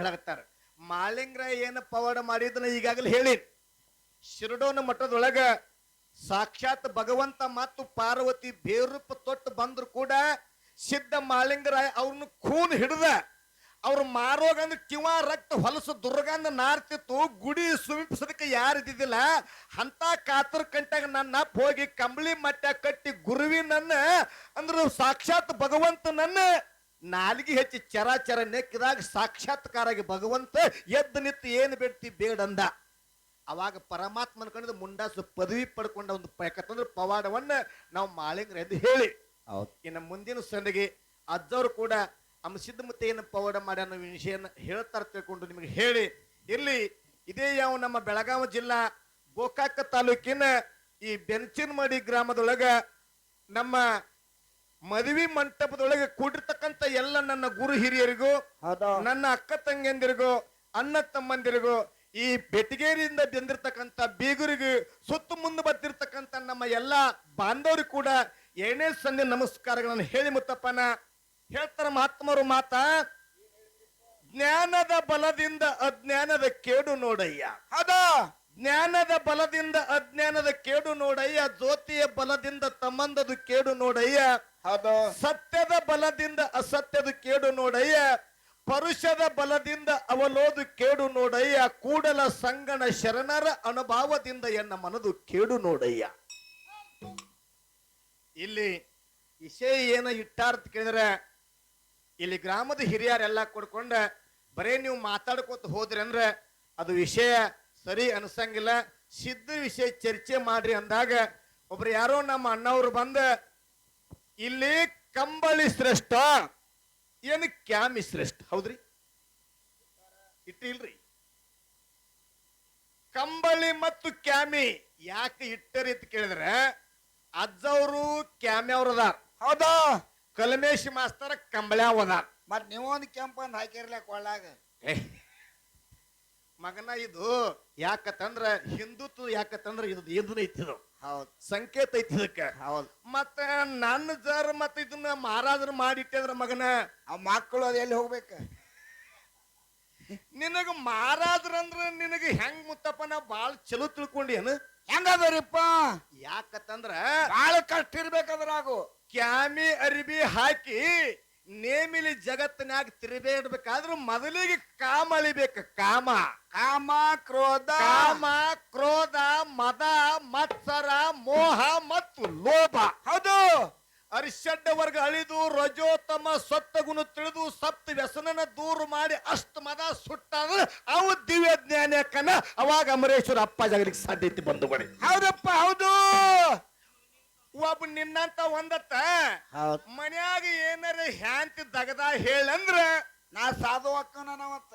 ಹೇಳಕತ್ತಾರ. ಏನು ಏನ ಪವಾಡ ಮಾಡಿದ್ನ ಈಗಾಗಲೇ ಹೇಳಿ. ಶಿರಡೋನ ಮಠದೊಳಗ ಸಾಕ್ಷಾತ್ ಭಗವಂತ ಮತ್ತು ಪಾರ್ವತಿ ಬೇರೂಪ ತೊಟ್ಟು ಬಂದ್ರು ಕೂಡ ಸಿದ್ಧ ಮಾಲಿಂಗರಾಯ ಅವ್ರನ್ನ ಖೂನ್ ಹಿಡ್ದ. ಅವ್ರು ಮಾರೋಗಂದ್ ಕಿವ ರಕ್ತ ಹೊಲಸು ದುರ್ಗಂಧ ನಾರ್ತಿತ್ತು, ಗುಡಿ ಸುಮಿಪಿಸೋದಕ್ಕೆ ಯಾರು ಇದ್ದಿದ್ದಿಲ್ಲ. ಅಂತ ಕಾತರ ಕಂಟಾಗ ನನ್ನ ಹೋಗಿ ಕಂಬಳಿ ಮಟ್ಟ ಕಟ್ಟಿ ಗುರುವಿನನ್ನ ಅಂದ್ರು ಸಾಕ್ಷಾತ್ ಭಗವಂತನನ್ನ ನಾಲಿಗೆ ಹೆಚ್ಚಿ ಚರಾಚರ ನೆಕ್ಕಿದಾಗ ಸಾಕ್ಷಾತ್ಕಾರಾಗಿ ಭಗವಂತ ಎದ್ದು ನಿತ್ತು ಏನು ಬೇಡ್ತಿ ಬೇಡಂದ. ಅವಾಗ ಪರಮಾತ್ಮನ ಕಂಡು ಮುಂಡಾಸು ಪದವಿ ಪಡ್ಕೊಂಡ ಒಂದು ಯಾಕಂತಂದ್ರೆ ಪವಾಡವನ್ನ ನಾವು ಮಾಳಿಂಗ್ರ ಎಂದು ಹೇಳಿ. ಇನ್ನು ಮುಂದಿನ ಸಂದಿಗೆ ಅಜ್ಜವರು ಕೂಡ ನಮ್ಮ ಮತ್ತೆ ಏನು ಪವಾಡ ಮಾಡಿ ಅನ್ನೋ ವಿಷಯನ ಹೇಳ್ತಾರ ತಿಳ್ಕೊಂಡು ನಿಮಗೆ ಹೇಳಿ. ಇಲ್ಲಿ ಇದೇ ಯಾವ ನಮ್ಮ ಬೆಳಗಾವಿ ಜಿಲ್ಲಾ ಗೋಕಾಕ ತಾಲೂಕಿನ ಈ ಬೆಂಚಿನಮಡಿ ಗ್ರಾಮದೊಳಗ ನಮ್ಮ ಮದುವೆ ಮಂಟಪದೊಳಗೆ ಕೂಡಿರ್ತಕ್ಕಂಥ ಎಲ್ಲ ನನ್ನ ಗುರು ಹಿರಿಯರಿಗೂ ನನ್ನ ಅಕ್ಕ ತಂಗಿಯಂದಿರಿಗೂ ಅಣ್ಣ ತಮ್ಮಂದಿರಿಗೂ ಈ ಬೆಟಗೇರಿಯಿಂದ ಬೆಂದಿರ್ತಕ್ಕಂಥ ಬೀಗರಿಗೂ ಸುತ್ತ ಮುಂದೆ ಬರ್ತಿರ್ತಕ್ಕಂಥ ನಮ್ಮ ಎಲ್ಲ ಬಾಂಧವರು ಕೂಡ ಏನೇ ಸಂಧಿ ನಮಸ್ಕಾರಗಳನ್ನು ಹೇಳಿ ಮುತ್ತಪ್ಪನ. ಹೇಳ್ತಾರ ಮಹಾತ್ಮರು ಮಾತ ಜ್ಞಾನದ ಬಲದಿಂದ ಅಜ್ಞಾನದ ಕೇಡು ನೋಡಯ್ಯ. ಅದ ಜ್ಞಾನದ ಬಲದಿಂದ ಅಜ್ಞಾನದ ಕೇಡು ನೋಡಯ್ಯ ಜ್ಯೋತಿಯ ಬಲದಿಂದ ತಮ್ಮಂದದು ಕೇಡು ನೋಡಯ್ಯ. ಸತ್ಯದ ಬಲದಿಂದ ಅಸತ್ಯದ ಕೇಡು ನೋಡಯ್ಯ, ಪರುಷದ ಬಲದಿಂದ ಅವಲೋದು ಕೇಡು ನೋಡಯ್ಯ, ಕೂಡಲ ಸಂಗಣ ಶರಣರ ಅನುಭಾವದಿಂದ ಎನ್ನ ಮನದು ಕೇಡು ನೋಡಯ್ಯ. ಇಲ್ಲಿ ವಿಷಯ ಏನ ಇಟ್ಟಾರ್ಥ ಕೇಳಿದ್ರೆ, ಇಲ್ಲಿ ಗ್ರಾಮದ ಹಿರಿಯರೆಲ್ಲ ಕೊಡ್ಕೊಂಡ ಬರೇ ನೀವು ಮಾತಾಡ್ಕೋತ ಹೋದ್ರಿ ಅಂದ್ರೆ ಅದು ವಿಷಯ ಸರಿ ಅನ್ಸಂಗಿಲ್ಲ. ಸಿದ್ಧ ವಿಷಯ ಚರ್ಚೆ ಮಾಡ್ರಿ ಅಂದಾಗ ಒಬ್ರು ಯಾರೋ ನಮ್ಮ ಅಣ್ಣವ್ರು ಬಂದ ಇಲ್ಲಿ ಕಂಬಳಿ ಶ್ರೇಷ್ಠ ಏನು ಕ್ಯಾಮಿ ಶ್ರೇಷ್ಠ? ಹೌದ್ರಿ? ಇಟ್ಟಿಲ್ರಿ. ಕಂಬಳಿ ಮತ್ತು ಕ್ಯಾಮಿ ಯಾಕೆ ಇಟ್ಟರಿ ಅಂತ ಕೇಳಿದ್ರೆ ಅಜ್ಜವರು ಕ್ಯಾಮಿ ಅವ್ರ ಅದಾರ. ಹೌದು? ಕಲ್ಮೇಶ್ ಮಾಸ್ತರ ಕಂಬಳ್ಯಾವ ಅದಾರ. ಮತ್ ನೀವು ಒಂದು ಕೆಂಪಂದ್ ಹಾಕಿರ್ಲಕ್ ಒಳ್ಳಾಗ ಏ, ಮಗನ ಇದು ಯಾಕತ್ತಂದ್ರ ಹಿಂದುತ್ವ ಯಾಕತ್ತಂದ್ರ ಇದು ಇದನ್ನ ಐತಿದು ಹೌದು. ಸಂಕೇತ ಐತಿ ಇದಕ್ಕೆ. ಹೌದು. ಮತ್ತೆ ನನ್ನ ಜರ್ ಮತ್ತೆ ಇದನ್ನ ಮಹಾರಾಜರು ಮಾಡಿಟ್ಟಿದ್ರ ಮಗನ? ಆ ಮಕ್ಕಳು ಅದು ಎಲ್ಲಿ ಹೋಗ್ಬೇಕು? ನಿನಗ ಮಹಾರಾಜರಂದ್ರ ನಿನಗ ಹೆಂಗ್ ಮುತ್ತಪ್ಪ ನಾ ಬಾಳ ಚಲೋ ತಿಳ್ಕೊಂಡೇನು? ಹೆಂಗದರಿಪ್ಪ? ಯಾಕತ್ತಂದ್ರ ಬಾಳ ಕಷ್ಟ ಇರ್ಬೇಕಾದ್ರಾಗು ಕ್ಯಾಮಿ ಅರಿಬಿ ಹಾಕಿ ನೇಮಿಲಿ ಜಗತ್ತಿನಾಗ ತಿರುಬೇಡ್ಬೇಕಾದ್ರೂ ಮೊದಲಿಗೆ ಕಾಮ ಅಳಿಬೇಕು ಕಾಮ. ಕಾಮ ಕ್ರೋಧ. ಕಾಮ ಕ್ರೋಧ ಮದ ಮತ್ಸರ ಮೋಹ ಮತ್ತು ಲೋಭ. ಹೌದು. ಅರಿಷಡ್ಡ ವರ್ಗ ಅಳಿದು ರಜೋತಮ ಸತ್ತ ಗುಣ ತಿಳಿದು ಸಪ್ತ ವ್ಯಸನನ ದೂರ ಮಾಡಿ ಅಷ್ಟು ಮದ ಸುಟ್ಟ ಅವು ದಿವ್ಯ ಜ್ಞಾನಕ್ಕನ ಅವಾಗ ಅಮರೇಶ್ವರ ಅಪ್ಪ ಜಗಲಿಕ್ಕೆ ಸಾಧ್ಯತೆ ಬಂಧುಗಳೇ ಹೌದಪ್ಪ ಹೌದು. ಒಬ್ಬ ನಿನ್ನಂತ ಒಂದತ್ತ? ಹೌದು. ಮನ್ಯಾಗ ಏನಾರ ಹ್ಯಾಂತಿ ದಗದ ಹೇಳಂದ್ರ? ನಾ ಸಾಧು ಅಕ್ಕನ ನಾವತ್ತ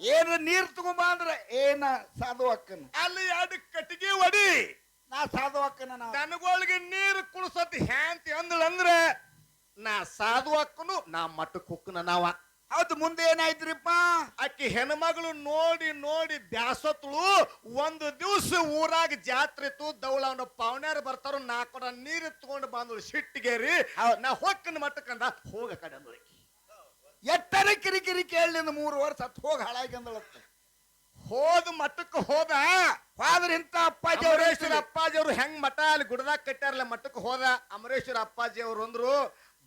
ಏನ ನೀರ್ ತಗೊಂಬ ಅಂದ್ರ ಏನ ಸಾಧು ಅಕ್ಕನ. ಅಲ್ಲಿ ಎರಡು ಕಟ್ಟಿಗೆ ಒಡಿ. ನಾ ಸಾಧು ಅಕ್ಕನ ನಾವ ದನಗಳಿಗೆ ನೀರು ಕುಡಿಸತ್ ಹ್ಯಾಂತಿ ಅಂದ್ರೆ ನಾ ಸಾಧು ಅಕ್ಕನು ನಾ ಮಟ್ಟ ಹೊಕ್ಕನ ನಾವ. ಹೌದು ಮುಂದೆ ಏನಾಯ್ತ್ರಿಪ್ಪ? ಆಕಿ ಹೆಣ್ಮಗಳು ನೋಡಿ ನೋಡಿ ಬ್ಯಾಸತ್ಳು ಒಂದು ದಿವ್ಸ ಊರಾಗ ಜಾತ್ರೆ ಇತ್ತು ದೌಳವನ ಪಾವನ್ಯಾರ ಬರ್ತಾರ ನಾ ಕೊಡ ನೀರು ತಗೊಂಡು ಬಂದ್ರು ಸಿಟ್ಟಿಗೇರಿ. ನಾ ಹೊಕ್ಕನ ಮಟ್ಟಕ್ಕಂದ ಹೋಗ ಕಡೆ ಅಂದ್ರಿ. ಎಟ್ಟರ ಕಿರಿಕಿರಿ ಕೇಳಿದ ಮೂರು ವರ್ಷ ಹತ್ ಹೋಗಿ ಹಾಳಾಗಿ ಅಂದಳತ್ತ ಹೋದ ಮಟ್ಟಕ್ಕೆ ಹೋದ ಫಾದರ್ ಇಂತ ಅಪ್ಪಾಜಿ ಅಮರೇಶ್ವರ. ಅಪ್ಪಾಜಿ ಅವರು ಹೆಂಗ್ ಮಠ ಅಲ್ಲಿ ಗುಡದಾಗ ಕಟ್ಟಾರಲ್ಲ ಮಠಕ್ಕೆ ಹೋದ ಅಮರೇಶ್ವರ ಅಪ್ಪಾಜಿ ಅವರು ಅಂದ್ರು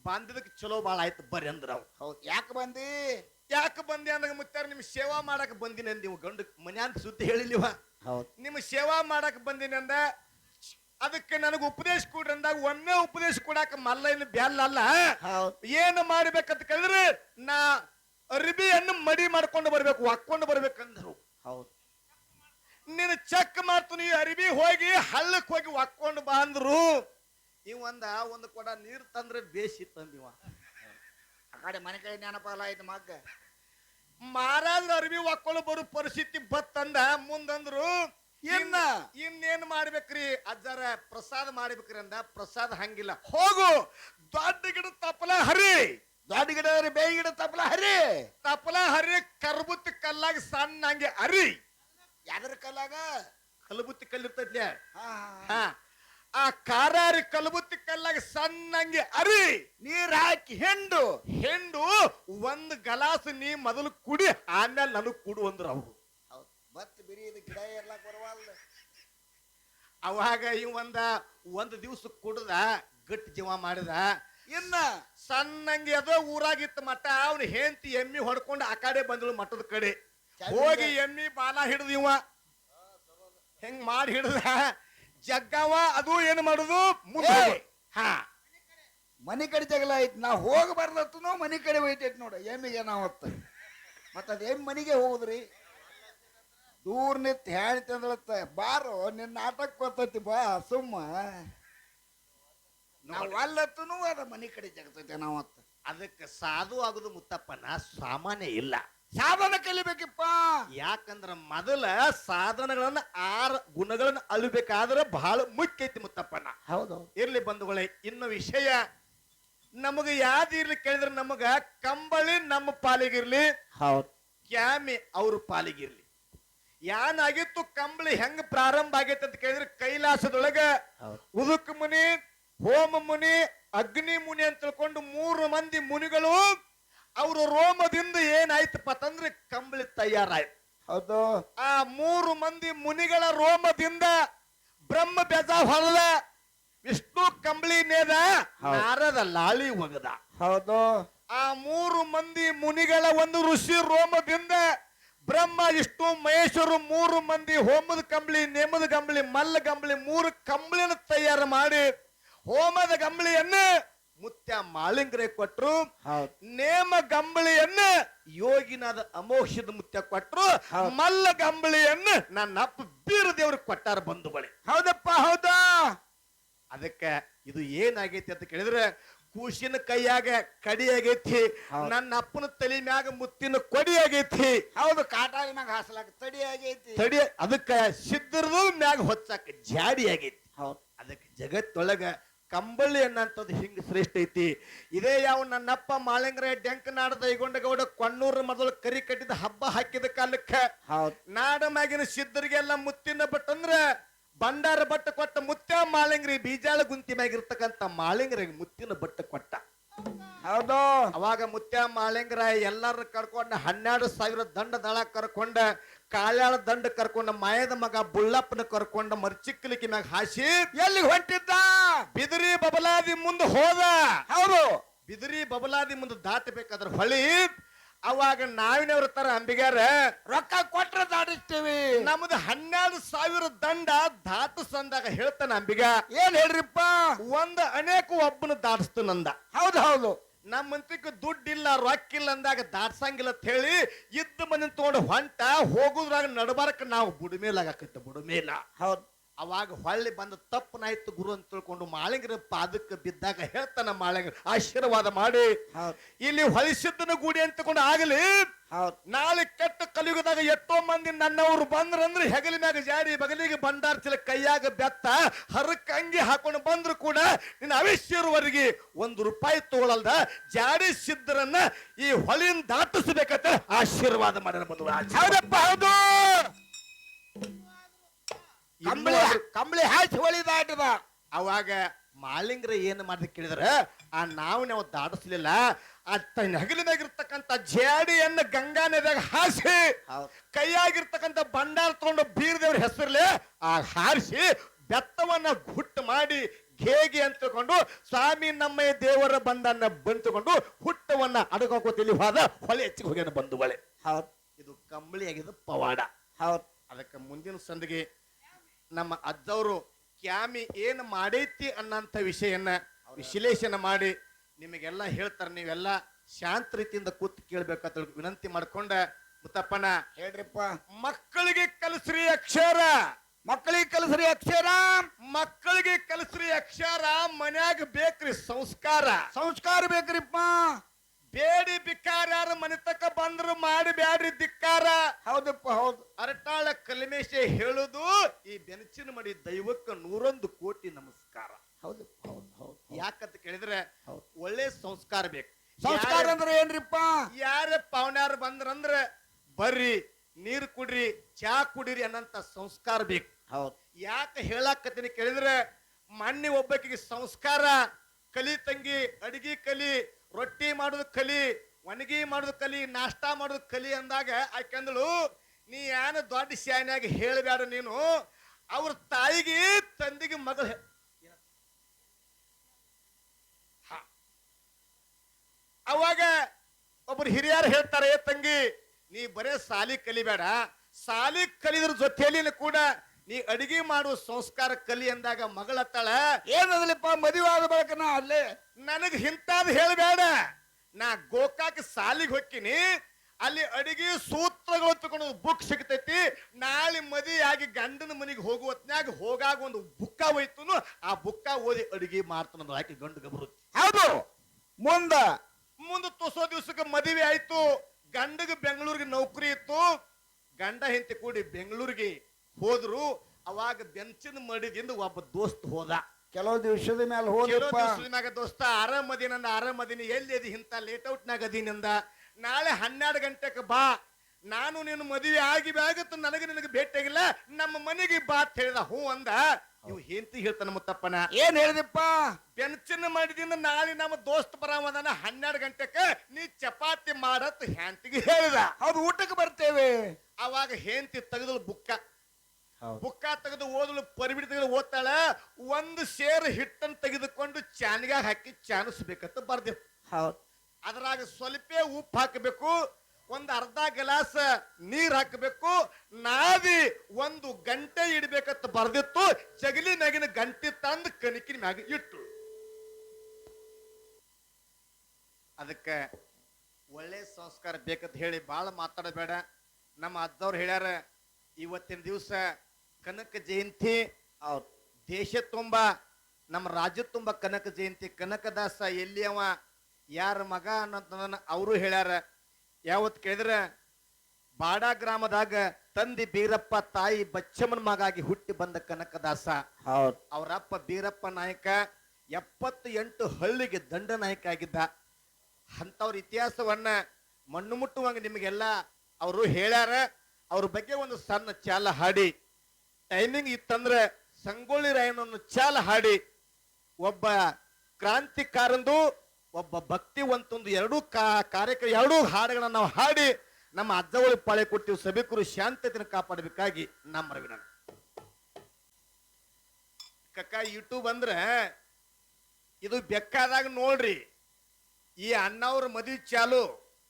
ಬಂದಿದ್ದಕ್ಕೆ ಚಲೋ ಭಾಳ ಆಯ್ತು ಬರ್ರಿ ಅಂದ್ರ ಅವ್ರು. ಹೌದು. ಯಾಕೆ ಬಂದಿ? ಯಾಕೆ ಬಂದಿ ಅಂದಾಗ ಮುತ್ತಾರ ನಿಮ್ ಸೇವಾ ಮಾಡಕ್ ಬಂದಿನಿ ನೀವು ಗಂಡು ಮನ್ಯಾಂತ ಸುದ್ದಿ ಹೇಳಿಲ್ವ. ಹೌದು. ನಿಮ್ಮ ಸೇವಾ ಮಾಡಕ್ ಬಂದಿನಿ ಅಂದ ಅದಕ್ಕೆ ನನಗೆ ಉಪದೇಶ ಕೊಡ್ರಿ ಅಂದಾಗ ಒಮ್ಮೆ ಉಪದೇಶ ಕೊಡಾಕ ಇನ್ನು ಬ್ಯಾಲ್ ಅಲ್ಲ. ಹೌದು. ಏನು ಮಾಡ್ಬೇಕಂತ ಕೇಳಿದ್ರೆ ನಾ ಅರಬಿಯನ್ನು ಮಡಿ ಮಾಡ್ಕೊಂಡು ಬರ್ಬೇಕು ಹಾಕೊಂಡು ಬರ್ಬೇಕಂದ್ರು. ಹೌದು. ನೀನು ಚೆಕ್ ಮಾಡ್ತೀನಿ ಅರಿಬಿ ಹೋಗಿ ಹಳ್ಳಕ್ಕೆ ಹೋಗಿ ಹಾಕೊಂಡು ಬಾ ಅಂದ್ರು. ಇವ್ ಒಂದ ಒಂದು ಕೊಡ ನೀರು ತಂದ್ರೆ ಬೇಸಿ ತಂದಿವ ಆ ಕಡೆ ಮನೆ ಕೈ ನೆನಪಲ್ಲ ಆಯ್ತು ಮಗ್ಗ. ಮಹಾರಾಜರ ಅರ್ಬಿ ಒಕ್ಕೊಳ್ಳು ಬರೋ ಪರಿಸ್ಥಿತಿ ಬತ್ತಂದ ಮುಂದಂದ್ರು ಇನ್ನ ಇನ್ನೇನ್ ಮಾಡ್ಬೇಕ್ರಿ? ಅಜ್ಜಾರ ಪ್ರಸಾದ ಮಾಡ್ಬೇಕ್ರಿ ಅಂದ ಪ್ರಸಾದ ಹಂಗಿಲ್ಲ. ಹೋಗು. ದೊಡ್ಡ ಗಿಡ ತಪ್ಪಲ ಹರಿ. ದೊಡ್ಡ ಗಿಡ ಬೇಯ ಗಿಡ ತಪ್ಪಲ ಹರಿ. ತಪ್ಪಲ ಹರಿ ಕರ್ಬುತ್ತಿ ಕಲ್ಲಾಗ ಸಣ್ಣ ಹಂಗೆ ಹರಿ. ಯಾವ್ದ್ರ ಕಲ್ಲಾಗ? ಕಲ್ಬುತ್ತಿ ಕಲ್ಲಿರ್ತೈತ್ಲೆ. ಹಾ. ಆ ಕಾರಾರಿ ಕಲಬುತ್ತಿ ಕಲ್ಲಾಗ ಸಣ್ಣಂಗೆ ಅರಿ ನೀರ್ ಹಾಕಿ ಹೆಂಡು. ಹೆಂಡು ಒಂದ್ ಗಲಾಸ್ ನೀ ಮೊದಲು ಕುಡಿ ಆಮೇಲೆ ನನಗ್ ಕುಡು ಅಂದ್ರ ಅವ್ರು ಮತ್ ಬಿರಿ ಇದು ಗಿಡ ಎಲ್ಲ ಬರವಲ್ದ. ಅವಾಗ ಇವಂದ ಒಂದ ಒಂದ್ ದಿವ್ಸ ಕುಡ್ದ ಗಟ್ಟಿ ಜೀವ ಮಾಡಿದ. ಇನ್ನ ಸಣ್ಣಂಗೆ ಅದೋ ಊರಾಗಿತ್ತ ಮಠ ಅವ್ನ ಹೆಂಡತಿ ಎಮ್ಮಿ ಹೊಡ್ಕೊಂಡು ಆ ಕಡೆ ಬಂದಳು ಮಠದ ಕಡೆ. ಹೋಗಿ ಎಮ್ಮಿ ಬಾಲ ಹಿಡಿದ ಇವ. ಹೆಂಗ್ ಮಾಡಿ ಹಿಡ್ದ? ಜಗ್ಗವ ಅದು ಏನು ಮಾಡುದು? ಮುಂದೆ ಏ! ಹಾ. ಮನಿ ಕಡೆ ಜಗಳ ಐತಿ ನಾ ಹೋಗಬಾರ್ದತ್ತನೋ ಮನಿ ಕಡೆ ಹೋಯ್ತೈತಿ ನೋಡ. ಎಮ್ಮಿಗೆ ನಾವತ್ತ ಮತ್ತ ಅದು ಎಮ್ಮಿ ಮನಿಗೆ ಹೋಗುದ್ರಿ? ದೂರ ನಿಂತ ತಂದಳತ್ತ ಬಾರೋ ನಿನ್ನ ನಾಟಕ ಬರ್ತೈತಿ ಬಾ ಸುಮ್ಮ. ನಾವು ಅಲ್ಲತ್ತನು ಅದ ಮನಿ ಕಡೆ ಜಗತೈತೆ ನಾವತ್ತ ಅದಕ್ಕೆ ಸಾಧು ಆಗುದು ಮುತ್ತಪ್ಪನ ಸಾಮಾನ್ಯ ಇಲ್ಲ. ಸಾಧನ ಕಲಿಬೇಕಿಪ್ಪ. ಯಾಕಂದ್ರ ಮೊದಲ ಸಾಧನಗಳನ್ನ ಆರ ಗುಣಗಳನ್ನ ಅಳಿಬೇಕಾದ್ರೆ ಬಹಳ ಮುಖ್ಯ ಐತಿ ಮುತ್ತಪ್ಪನ ಹೌದು. ಇರ್ಲಿ ಬಂಧುಗಳೇ ಇನ್ನು ವಿಷಯ ನಮಗ ಯಾವ್ದು ಇರ್ಲಿ ಕೇಳಿದ್ರೆ ನಮಗ ಕಂಬಳಿ ನಮ್ಮ ಪಾಲಿಗಿರ್ಲಿ ಹೌದು. ಕ್ಯಾಮಿ ಅವ್ರ ಪಾಲಿಗಿರ್ಲಿ. ಯಾನಾಗಿತ್ತು ಕಂಬಳಿ ಹೆಂಗ್ ಪ್ರಾರಂಭ ಆಗೈತೆ ಅಂತ ಕೇಳಿದ್ರೆ ಕೈಲಾಸದೊಳಗ ಉದುಕ್ ಉದುಕ ಮುನಿ ಹೋಮ ಮುನಿ ಅಗ್ನಿ ಮುನಿ ಅಂತ ತಿಳ್ಕೊಂಡು ಮೂರು ಮಂದಿ ಮುನಿಗಳು ಅವ್ರ ರೋಮದಿಂದ ಏನಾಯ್ತಪ್ಪ ಅಂತಂದ್ರೆ ಕಂಬಳಿ ತಯಾರಾಯ್ತು. ಹೌದು. ಆ ಮೂರು ಮಂದಿ ಮುನಿಗಳ ರೋಮದಿಂದ ಬ್ರಹ್ಮ ಬೆಜ ಹೊಲದ ವಿಷ್ಣು ಕಂಬಳಿ ನೇದ ನಾರದ ಲಾಳಿ ಒಗದ. ಹೌದು. ಆ ಮೂರು ಮಂದಿ ಮುನಿಗಳ ಒಂದು ಋಷಿ ರೋಮದಿಂದ ಬ್ರಹ್ಮ ವಿಷ್ಣು ಮಹೇಶ್ವರು ಮೂರು ಮಂದಿ ಹೋಮದ ಕಂಬಳಿ ನೇಮದ ಕಂಬಳಿ ಮಲ್ಲ ಕಂಬಳಿ ಮೂರು ಕಂಬಳಿನ ತಯಾರು ಮಾಡಿ ಹೋಮದ ಕಂಬಳಿಯನ್ನ ಮುತ್ಯ ಮಾಲಿಂಗ್ರೆ ಕೊಟ್ರು ನೇಮ ಗಂಬಳಿಯನ್ನ ಯೋಗಿನಾದ ಅಮೋಷದ ಮುತ್ಯ ಕೊಟ್ರು ಮಲ್ಲ ಗಂಬಳಿಯನ್ನ ನನ್ನ ಅಪ್ಪ ಬೀರ ದೇವ್ರಿಗೆ ಕೊಟ್ಟಾರ ಬಂಧು ಬಳಿ. ಹೌದಪ್ಪ ಹೌದಾ? ಅದಕ್ಕೆ ಇದು ಏನಾಗೈತಿ ಅಂತ ಕೇಳಿದ್ರೆ ಕೂಸಿನ ಕೈಯಾಗ ಕಡಿ ಆಗೈತಿ ನನ್ನ ಅಪ್ಪನ ತಲೆ ಮ್ಯಾಗ ಮುತ್ತಿನ ಕೊಡಿ ಆಗೈತಿ. ಹೌದು ಕಾಟಾಗಿ ಮ್ಯಾಗ ಹಾಸಲಾಕ ತಡಿ ಆಗೈತಿ. ತಡಿ ಅದಕ್ಕೆ ಸಿದ್ಧರದು ಮ್ಯಾಗ ಹೊಚ್ಚಾಕ ಜಾಡಿ ಆಗೈತಿ. ಹೌದು. ಅದಕ್ಕೆ ಜಗತ್ತೊಳಗ ಕಂಬಳಿ ಅನ್ನಂಥದ್ದು ಹಿಂಗ ಶ್ರೇಷ್ಠ ಐತಿ. ಇದೇ ಯಾವ ನನ್ನಪ್ಪ ಮಾಳಿಂಗ್ರ ಡೆಂಕ ನಾಡ ದೈಗೊಂಡ ಗೌಡ ಕೊಣ್ಣೂರ ಮೊದಲು ಕರಿ ಕಟ್ಟಿದ ಹಬ್ಬ ಹಾಕಿದ ಕಾಲಕ್ಕೆ. ಹೌದು. ನಾಡ ಮ್ಯಾಗಿನ ಸಿದ್ಧರಿಗೆಲ್ಲ ಮುತ್ತಿನ ಬಟ್ ಅಂದ್ರ ಬಂಡಾರ ಬಟ್ಟ ಕೊಟ್ಟ ಮುತ್ತ ಮಾಳಿಂಗ್ರಿ ಬೀಜಾಳ ಗುಂತಿ ಮ್ಯಾಗಿರ್ತಕ್ಕಂಥ ಮಾಳಿಂಗ್ರಿಗೆ ಮುತ್ತಿನ ಬಟ್ಟ ಕೊಟ್ಟ. ಹೌದು. ಅವಾಗ ಮುತ್ಯ ಮಾಳಿಂಗ್ರ ಎಲ್ಲರೂ ಕರ್ಕೊಂಡು ಹನ್ನೆರಡು ಸಾವಿರ ದಂಡ ದಳ ಕರ್ಕೊಂಡ ಕಾಲ್ಯಾಳ ದಂಡ ಕರ್ಕೊಂಡ ಮಾಯದ ಮಗ ಬುಳ್ಳಪ್ಪನ ಕರ್ಕೊಂಡ ಮರ್ಚಿಕ್ಕಲಿಕ್ಕೆ ಮ್ಯಾಗ ಹಾಸಿ ಎಲ್ಲಿ ಹೊಂಟಿದ್ದ? ಬಿದಿರಿ ಬಬಲಾದಿ ಮುಂದೆ ಹೋದ. ಹೌದು. ಬಿದಿರಿ ಬಬಲಾದಿ ಮುಂದೆ ದಾಟಬೇಕಾದ್ರ ಹೊಳಿ ಅವಾಗ ನಾವಿನವ್ರ ತರ ಅಂಬಿಗಾರ ರೊಕ್ಕ ಕೊಟ್ರೆ ದಾಟಿಸ್ತೀವಿ. ನಮ್ದು ಹನ್ನೆರಡು ಸಾವಿರ ದಂಡ ಧಾತು ಸಂದಾಗ ಹೇಳ್ತಾನ ಅಂಬಿಗ ಏನ್ ಹೇಳ್ರಿಪ್ಪ? ಒಂದ್ ಅನೇಕ ಒಬ್ಬನ ದಾಟಿಸ್ತಾನಂದ ಹೌದು ಹೌದು. ನಮ್ಮ ಮಂತ್ರಿಕ ದುಡ್ಡಿಲ್ಲ, ರೊಕ್ಕಿಲ್ಲ ಅಂದಾಗ ದಾಟ್ಸಂಗಿಲ್ಲ ಅಂತ ಹೇಳಿ ಇದ್ದ ಮನೆ ತಗೊಂಡು ಹೊಂಟ ಹೋಗುದ್ರಾಗ ನಡಬಾರಕ ನಾವು ಬುಡಮೇಲಾಗತ್ತ ಬುಡಮೇಲ. ಹೌದು. ಅವಾಗ ಹೊಳ್ಳಿ ಬಂದ ತಪ್ಪನಾಯ್ತು ಗುರು ಅಂತ ತಿಳ್ಕೊಂಡು ಮಾಳಿಂಗರ ಪಾದಕ್ಕೆ ಬಿದ್ದಾಗ ಹೇಳ್ತಾನ ಮಾಳಿಂಗ ಆಶೀರ್ವಾದ ಮಾಡಿ. ಇಲ್ಲಿ ಹೊಳಿಸಿದ್ದನ ಗುಡಿ ಅಂತಕೊಂಡು ಆಗಲಿ. ಹೌದು. ನಾಳೆ ಕೆಟ್ಟ ಕಲಿಯುಗದಾಗ ಎಷ್ಟೋ ಮಂದಿ ನನ್ನವ್ರು ಬಂದ್ರಂದ್ರೆ ಹೆಗಲ ಮ್ಯಾಗ ಜಾಡಿ ಬಗಲಿಗೆ ಬಂಡಾರ್ತಿಲ ಕೈಯಾಗ ಬೆತ್ತ ಹರಕ್ ಅಂಗಿ ಹಾಕೊಂಡು ಬಂದ್ರು ಕೂಡ ನಿನ್ನ ಅವಿಷ್ಯರವರೆಗೆ ಒಂದು ರೂಪಾಯಿ ತಗೊಳಲ್ದ ಜಾಡಿ ಸಿದ್ಧರನ್ನ ಈ ಹೊಲಿಯಿಂದ ದಾಟಿಸ್ಬೇಕಂತ ಆಶೀರ್ವಾದ ಮಾಡ್ಯಾರ ಬಂದು ಹೌದು. ಕಂಬಳಿ ಕಂಬಳಿ ಹಾಸಿ ಹೊಳಿ ದಾಟಿದ ಅವಾಗ ಮಾಲಿಂಗ್ರ ಏನು ಮಾಡಿದ ಕೇಳಿದ್ರ? ಆ ನಾವು ನಾವು ದಾಟಿಸ್ಲಿಲ್ಲ. ಆ ತನ್ನ ಜೇಡಿಯನ್ನು ಜಾಡಿಯನ್ನ ಗಂಗಾ ನದಿಯಾಗ ಹಾಸಿ ಹೌದು. ಕೈಯಾಗಿರ್ತಕ್ಕಂಥ ಬಂಡಾರ ತಗೊಂಡು ಬೀರದೇವ್ರ ಹೆಸರಲ್ಲಿ ಆ ಹಾರಿಸಿ ಬೆತ್ತವನ್ನ ಗುಟ್ಟು ಮಾಡಿ ಹೇಗೆ ಅಂತ ತಿಳ್ಕೊಂಡು ಸ್ವಾಮಿ ನಮ್ಮ ದೇವರ ಬಂದನ್ನ ಬಂತುಕೊಂಡು ಹುಟ್ಟವನ್ನ ಅಡಗೋಕೋತಿಲಿ ಹೋದ ಹೊಳೆ ಹೆಚ್ಚಿಗೆ ಹೋಗ್ಯಾನ ಬಂದು ಬಳೆ ಹೌದು. ಇದು ಕಂಬಳಿ ಪವಾಡ. ಹೌದು. ಅದಕ್ಕೆ ಮುಂದಿನ ಸಂದಿಗೆ ನಮ್ಮ ಅಜ್ಜವರು ಕ್ಯಾಮಿ ಏನು ಮಾಡೈತಿ? ಅನ್ನೋಂಥ ವಿಷಯನ್ನ ವಿಶ್ಲೇಷಣೆ ಮಾಡಿ ನಿಮಗೆಲ್ಲ ಹೇಳ್ತಾರೆ. ನೀವೆಲ್ಲ ಶಾಂತ ರೀತಿಯಿಂದ ಕೂತು ಕೇಳ್ಬೇಕಂತ ವಿನಂತಿ ಮಾಡ್ಕೊಂಡ. ಮುತ್ತಪ್ಪನ ಹೇಳ್ರಿಪ್ಪ. ಮಕ್ಕಳಿಗೆ ಕಲಸ್ರಿ ಅಕ್ಷರ. ಮಕ್ಕಳಿಗೆ ಕಲಸ್ರಿ ಅಕ್ಷರ. ಮಕ್ಕಳಿಗೆ ಕಲಸ್ರಿ ಅಕ್ಷರ ಮನ್ಯಾಗ ಬೇಕ್ರಿ ಸಂಸ್ಕಾರ. ಸಂಸ್ಕಾರ ಬೇಕ್ರಿಪ್ಪ. ಬೇಡಿ ಬಿಕ್ಕಾರ ಯಾರು ಮನೆ ಬಂದ್ರು ಮಾಡಿ ಬ್ಯಾಡ್ರಿ ಧಿಕ್ಕಾರ. ಹೌದಪ್ಪ ಹೌದು. ಅರಟಾಳ ಕಲಿಮೇಶ ಹೇಳುದು ಈ ಬೆನಚಿನ ಮಡಿ ದೈವಕ್ಕ ನೂರೊಂದು ಕೋಟಿ ನಮಸ್ಕಾರ. ಹೌದು ಹೌದು ಹೌದು. ಯಾಕಂತ ಕೇಳಿದ್ರೆ ಒಳ್ಳೆ ಸಂಸ್ಕಾರ ಬೇಕು. ಸಂಸ್ಕಾರ ಅಂದ್ರೆ ಏನ್ರಿಪ್ಪ? ಯಾರ ಪಾವನ್ಯಾರು ಬಂದ್ರಂದ್ರೆ ಬರ್ರಿ ನೀರ್ ಕುಡ್ರಿ ಚಾ ಕುಡಿರಿ ಅನ್ನಂತ ಸಂಸ್ಕಾರ ಬೇಕು. ಹೌದು. ಯಾಕೆ ಹೇಳಾಕತ್ತೀನಿ ಕೇಳಿದ್ರೆ ಮಣ್ಣಿ ಒಬ್ಬಕಿಗೆ ಸಂಸ್ಕಾರ ಕಲಿ ತಂಗಿ ಅಡಿಗೆ ಕಲಿ ರೊಟ್ಟಿ ಮಾಡೋದು ಕಲಿ, ಒಣಗಿ ಮಾಡೋದು ಕಲಿ, ನಾಷ್ಟಾ ಮಾಡೋದು ಕಲಿ ಅಂದಾಗ ಆಕೆಂದಳು, ನೀ ಏನು ದೊಡ್ಡ ಶಾನ್ಯಾಗ ಹೇಳಬೇಡ ನೀನು, ಅವ್ರ ತಾಯಿಗೆ ತಂದಿಗೆ ಮಗಳು. ಅವಾಗ ಒಬ್ಬರು ಹಿರಿಯರು ಹೇಳ್ತಾರೆ, "ಏ ತಂಗಿ, ನೀ ಬರೇ ಸಾಲಿ ಕಲಿಬೇಡ, ಸಾಲಿ ಕಲಿದ್ರ ಜೊತೆಯಲ್ಲಿ ಕೂಡ ನೀ ಅಡಿಗೆ ಮಾಡುವ ಸಂಸ್ಕಾರ ಕಲಿ ಅಂದಾಗ ಮಗಳತ್ತಾಳ ಏನದಲಿಪ್ಪ ಮದುವೆ ಆದ ಬಳಿಕ ನಾ ಅಲ್ಲೇ. ನನಗೆ ಹಿಂತಾದ ಹೇಳಬೇಡ. ನಾ ಗೋಕಾಕ್ ಸಾಲಿಗೆ ಹೊಕ್ಕಿನಿ ಅಲ್ಲಿ ಅಡಿಗೆ ಸೂತ್ರಗಳು ತಗೊಂಡು ಬುಕ್ ಸಿಗ್ತೈತಿ. ನಾಳೆ ಮದಿ ಆಗಿ ಗಂಡನ ಮನೆಗೆ ಹೋಗುವತ್ನಾಗ ಹೋಗಾಗ ಒಂದು ಬುಕ್ಕ ಹೋಯ್ತು ಆ ಬುಕ್ಕ ಓದಿ ಅಡಿಗೆ ಮಾಡ್ತಾನ ಆಕೆ ಗಂಡು ಗಬರುತ್ತೆ ಹೌದು. ಮುಂದ? ಮುಂದೆ ತುಸೋ ದಿವಸಕ್ಕೆ ಮದುವೆ ಆಯ್ತು. ಗಂಡಗೆ ಬೆಂಗಳೂರಿಗೆ ನೌಕರಿ ಇತ್ತು. ಗಂಡ ಹೆಂಡತಿ ಕೂಡಿ ಬೆಂಗಳೂರಿಗೆ ಹೋದ್ರು ಅವಾಗ ಬೆಂಚಿನ ಮಡಿದಿಂದ ಒಬ್ಬ ದೋಸ್ತ್ ಹೋದ. ಕೆಲವು ದಿವಸದ ಮೇಲೆ ಕೆಲವು ಹೋದಪ್ಪ ಮ್ಯಾಗ ದೋಸ್ತ ಆರಾಮದಿನ ಆರಾಮದಿನಿ ಎಲ್ಲಿ ಅದಿ ಔಟ್ ನಾಗ ಅದಿನಿಂದ? ನಾಳೆ ಹನ್ನೆರಡು ಗಂಟೆಗೆ ಬಾ. ನಾನು ನಿನ್ನ ಮದುವೆ ಆಗಿ ಆಗತ್ತ ನನಗೆ ನಿನಗೆ ಭೇಟಿಯಾಗಿಲ್ಲ ನಮ್ಮ ಮನೆಗೆ ಬಾ ಅಂತ ಹೇಳಿದ. ಹೂ ಅಂದ. ಇವ್ ಹೇಳ್ತ ಹೇಳ್ತಾನ ಮುತ್ತಪ್ಪನ? ಏನ್ ಹೇಳಿದಪ್ಪ? ಬೆಂಚಿನ ಮಾಡಿದಿಂದ ನಾಳೆ ನಮ್ಮ ದೋಸ್ತ್ ಬರಾಮದನ ಹನ್ನೆರಡು ಗಂಟೆಗೆ ನೀ ಚಪಾತಿ ಮಾಡತ್ ಹೆಂತಿಗೆ ಹೇಳಿದ. ಹೌದು ಊಟಕ್ಕೆ ಬರ್ತೇವೆ. ಅವಾಗ ಹೆಂತಿ ತೆಗೆದಳು ಬುಕ್ಕ. ಬುಕ್ಕ ತೆಗೆದು ಓದಲು ಪರಿಬಿಡಿ ತೆಗೆದು ಓದ್ತಾಳ ಒಂದು ಸೇರು ಹಿಟ್ಟನ್ನು ತೆಗೆದುಕೊಂಡು ಚಾನಿಗೆ ಹಾಕಿ ಚಾನಿಸ್ಬೇಕಂತ ಬರ್ದಿತ್ತು ಹೌದು. ಅದ್ರಾಗ ಸ್ವಲ್ಪ ಉಪ್ಪು ಹಾಕಬೇಕು ಒಂದು ಅರ್ಧ ಗ್ಲಾಸ್ ನೀರ್ ಹಾಕಬೇಕು ನಾದಿ ಒಂದು ಗಂಟೆ ಇಡ್ಬೇಕಂತ ಬರ್ದಿತ್ತು ಜಗಲಿ ನಗಿನ ಗಂಟೆ ತಂದು ಕನಿಕಿನ ಮ್ಯಾಗ ಇಟ್ಟು. ಅದಕ್ಕೆ ಒಳ್ಳೆ ಸಂಸ್ಕಾರ ಬೇಕಂತ ಹೇಳಿ ಭಾಳ ಮಾತಾಡಬೇಡ. ನಮ್ಮ ಅಜ್ಜವ್ರು ಹೇಳ್ಯಾರ ಇವತ್ತಿನ ದಿವಸ ಕನಕ ಜಯಂತಿ ದೇಶ ತುಂಬ ನಮ್ಮ ರಾಜ್ಯ ತುಂಬ ಕನಕ ಜಯಂತಿ. ಕನಕದಾಸ ಎಲ್ಲಿ ಅವ ಯಾರ ಮಗ ಅನ್ನೋದನ್ನ ಅವರು ಹೇಳ್ಯಾರ. ಯಾವತ್ ಕೇಳಿದ್ರೆ ಬಾಡ ಗ್ರಾಮದಾಗ ತಂದಿ ಬೀರಪ್ಪ ತಾಯಿ ಬಚ್ಚಮ್ಮನ ಮಗಾಗಿ ಹುಟ್ಟಿ ಬಂದ ಕನಕದಾಸ. ಅವರಪ್ಪ ಬೀರಪ್ಪ ನಾಯಕ ಎಪ್ಪತ್ತು ಎಂಟು ಹಳ್ಳಿಗೆ ದಂಡ ನಾಯಕ ಆಗಿದ್ದ. ಅಂಥವ್ರ ಇತಿಹಾಸವನ್ನ ಮಣ್ಣು ಮುಟ್ಟುವಂಗ ನಿಮಗೆಲ್ಲ ಅವರು ಹೇಳ್ಯಾರ. ಅವ್ರ ಬಗ್ಗೆ ಒಂದು ಸಣ್ಣ ಚಾಲ ಹಾಡಿ. ಟೈಮಿಂಗ್ ಇತ್ತಂದ್ರೆ ಸಂಗೊಳ್ಳಿ ರಾಯಣ್ಣನ ಚಾಲ ಹಾಡಿ ಒಬ್ಬ ಕ್ರಾಂತಿಕಾರಂದು, ಒಬ್ಬ ಭಕ್ತಿವಂತಂದು ಎರಡೂ ಕಾರ್ಯಕ್ರಮ ಎರಡೂ ಹಾಡುಗಳನ್ನ ನಾವು ಹಾಡಿ ನಮ್ಮ ಅಜ್ಜವಳಿ ಪಾಳೆ ಕೊಟ್ಟಿವಿ. ಸಭಿಕರು ಶಾಂತತೆಯನ್ನು ಕಾಪಾಡಬೇಕಾಗಿ ನಮ್ಮ ರವಿನ ಕಕ್ಕ ಯೂಟ್ಯೂಬ್ ಅಂದ್ರೆ ಇದು ಬೆಕ್ಕಾದಾಗ ನೋಡ್ರಿ. ಈ ಅಣ್ಣವ್ರ ಮದ್ವಿ ಚಾಲು,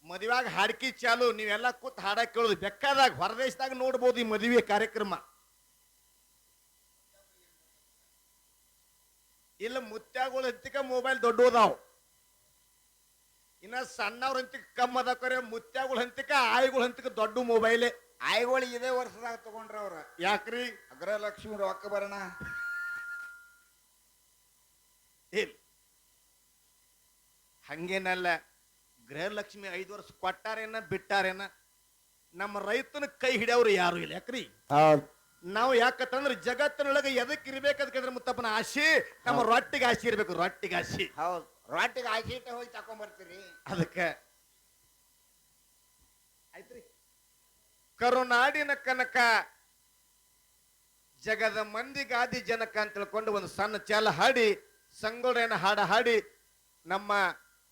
ಮದುವೆಯಾಗ ಹಾಡ್ಕಿ ಚಾಲು, ನೀವೆಲ್ಲ ಕೂತ್ ಹಾಡಕ್ಕೆ ಕೇಳೋದು ಬೆಕ್ಕಾದಾಗ ಹೊರದೇಶದಾಗ ನೋಡ್ಬೋದು ಈ ಮದುವೆ ಕಾರ್ಯಕ್ರಮ. ಇಲ್ಲ ಮುತ್ಯಾಗಳ ಹಂತಿಕ ಮೊಬೈಲ್ ದೊಡ್ಡದಾವ್. ಇನ್ನ ಸಣ್ಣವ್ರ ಹಂತಿಕ ಕಮ್ಮ ಅದಾಕರೆ ಮುತ್ಯಾಗಳು ಹಂತಿಕ ಆಯ್ಗಳ ಹಂತಿಕ ದೊಡ್ಡ ಮೊಬೈಲ್ ಆಯ್ಗಳು ಇದೇ ವರ್ಷದಾಗ ತಗೊಂಡ್ರ ಅವ್ರ. ಯಾಕ್ರಿ? ಅಗ್ರಲಕ್ಷ್ಮಿ ರೊಕ್ಕ ಬರೋಣ. ಇಲ್ಲ. ಹಂಗೇನಲ್ಲ ಗೃಹಲಕ್ಷ್ಮಿ ಐದು ವರ್ಷ ಕೊಟ್ಟಾರೇನ ಬಿಟ್ಟಾರೇನ ನಮ್ಮ ರೈತನ ಕೈ ಹಿಡಿಯವ್ರು ಯಾರು ಇಲ್ಲ ಯಾಕ್ರಿ? ನಾವು ಯಾಕಂತಂದ್ರೆ ಜಗತ್ತಿನೊಳಗೆ ಎದಕ್ ಅದಕ್ಕೆ ಮುತ್ತಪ್ಪನ ಆಶಿ ನಮ್ಮ ರೊಟ್ಟಿಗೆ ಆಶಿ ಇರ್ಬೇಕು ರೊಟ್ಟಿಗೆ ಆಶಿ. ಹೌದು. ರೊಟ್ಟಿಗೆ ಹಾಕಿಟ್ಟ ಹೋಗಿ ತಕೊಂಡ್ಬರ್ತೀರಿ ಅದಕ್ಕೆ ಆಯ್ತ್ರಿ. ಕರುನಾಡಿನ ಕನಕ ಜಗದ ಮಂದಿಗಾದಿ ಜನಕ ಅಂತ ತಿಳ್ಕೊಂಡು ಒಂದು ಸಣ್ಣ ಚಾಲ ಹಾಡಿ ಸಂಗೊಳ್ಳೆನ ಹಾಡ ಹಾಡಿ ನಮ್ಮ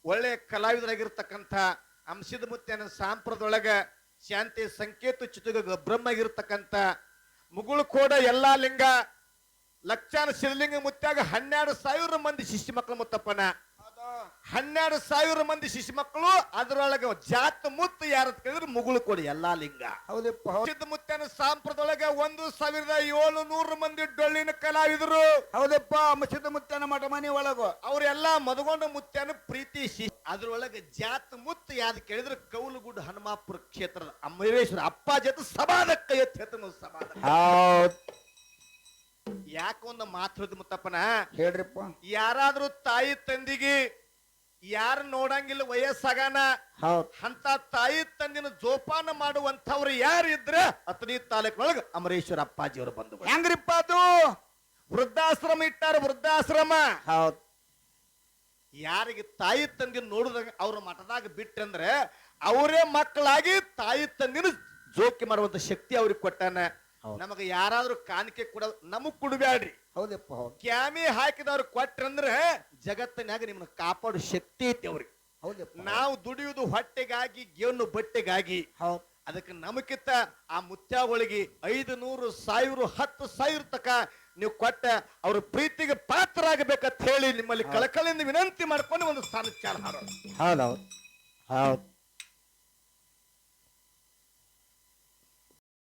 ಒಳ್ಳೆ ಕಲಾವಿದರಾಗಿರ್ತಕ್ಕಂಥ ಅಂಶದ ಮುತ್ತೆನ ಸಾಂಪ್ರದೊಳಗ ಶಾಂತಿ ಸಂಕೇತ ಚಿತುಗ ಬ್ರಹ್ಮಗಿರ್ತಕ್ಕಂಥ ಮುಗುಳು ಕೋಡ ಎಲ್ಲಾ ಲಿಂಗ ಲಕ್ಷಾನ ಶಿವಲಿಂಗ ಮುತ್ಯಾಗ ಹನ್ನೆರಡು ಸಾವಿರ ಮಂದಿ ಶಿಷ್ಯ ಮಕ್ಕಳು ಮುತ್ತಪ್ಪನ. ಹನ್ನೆರಡು ಸಾವಿರ ಮಂದಿ ಶಿಶು ಮಕ್ಕಳು ಅದರೊಳಗೆ ಜಾತ ಮುತ್ತು ಯಾರ ಕೇಳಿದ್ರೆ ಮುಗುಳು ಕೊಡಿ ಎಲ್ಲಾ ಲಿಂಗ. ಹೌದಪ್ಪ. ಮುತ್ತನ ಸಾಂಪ್ರದೊಳಗೆ ಒಂದು ಸಾವಿರದ ಏಳು ನೂರು ಮಂದಿ ಡೊಳ್ಳಿನ ಕಲಾವಿದರು. ಹೌದಪ್ಪ ಮಸೀದ ಮುತ್ತನ ಮಠ ಮನೆ ಒಳಗು. ಅವರೆಲ್ಲ ಮದಗೊಂಡ ಮುತ್ತನ ಪ್ರೀತಿ ಶಿಶು. ಅದ್ರೊಳಗೆ ಜಾತ ಮುತ್ತು ಯಾವ್ದು ಕೇಳಿದ್ರೆ ಕೌಲುಗುಡ್ ಹನುಮಾಪುರ ಕ್ಷೇತ್ರದ ಅಮರೇಶ್ವರ ಅಪ್ಪ ಜೊತೆ ಸಮಾಧಕ್ಕ ಎತ್ತಿ ಎತ್ತನು ಸಮಾಧ. ಯಾಕೊಂದು ಯಾಕೆ ಮಾತು ಮುತ್ತಪ್ಪನ? ಹೇಳ್ರಿಪ್ಪ. ಯಾರಾದ್ರೂ ತಾಯಿ ತಂದಿಗೆ ಯಾರು ನೋಡಂಗಿಲ್ಲ ವಯಸ್ಸಾಗನ? ಹೌದು. ಅಂತ ತಾಯಿ ತಂದಿನ ಜೋಪಾನ ಮಾಡುವಂಥವ್ರು ಯಾರು ಇದ್ರೆ ಅತನಿ ತಾಲೂಕಿನೊಳಗೆ ಅಮರೇಶ್ವರ ಅಪ್ಪಾಜಿಯವರು ಬಂದು ಹೆಂಗ್ರಿಪ್ಪ ಅದು? ವೃದ್ಧಾಶ್ರಮ ಇಟ್ಟಾರ ವೃದ್ಧಾಶ್ರಮ. ಹೌದು. ಯಾರಿಗೆ ತಾಯಿ ತಂದಿನ ನೋಡಿದಾಗ ಅವ್ರ ಮಠದಾಗ ಬಿಟ್ಟಂದ್ರೆ ಅವರೇ ಮಕ್ಕಳಾಗಿ ತಾಯಿ ತಂದಿನ ಜೋಕಿ ಮಾಡುವಂತ ಶಕ್ತಿ ಅವ್ರಿಗೆ ಕೊಟ್ಟಾನ. ನಮಗ ಯಾರಾದ್ರೂ ಕಾಣಿಕೆ ಕೊಡ ನಮಗ್ ಕೊಡಬ್ಯಾಡ್ರಿ. ಹೌದಪ್ಪ ಹೌದು. ಕ್ಯಾಮಿ ಹಾಕಿದವ್ರು ಕೊಟ್ರಂದ್ರೆ ಜಗತ್ತಿನಾಗ ನಿಮ್ಮನ್ನ ಕಾಪಾಡೋ ಶಕ್ತಿ ಐತಿ ಅವ್ರಿಗೆ. ಹೌದಪ್ಪ ನಾವು ದುಡಿಯುವುದು ಹೊಟ್ಟೆಗಾಗಿ ಗೆನ್ನು ಬಟ್ಟೆಗಾಗಿ. ಹೌದು. ಅದಕ್ಕೆ ನಮಕಿತ್ತ ಆ ಮುತ್ಯಾವಳಿಗೆ ಐದು ನೂರು ಸಾವಿರ ಹತ್ತು ಸಾವಿರ ತಕ ನೀವು ಕೊಟ್ಟ ಅವ್ರ ಪ್ರೀತಿಗೆ ಪಾತ್ರ ಪಾತ್ರರಾಗಬೇಕಂತ ಹೇಳಿ ನಿಮ್ಮಲ್ಲಿ ಕಳಕಳಿಯಿಂದ ವಿನಂತಿ ಮಾಡ್ಕೊಂಡು ಒಂದು ಸ್ಥಾನ ಚಾಲ ಹೌದೌದು. ಹೌದು.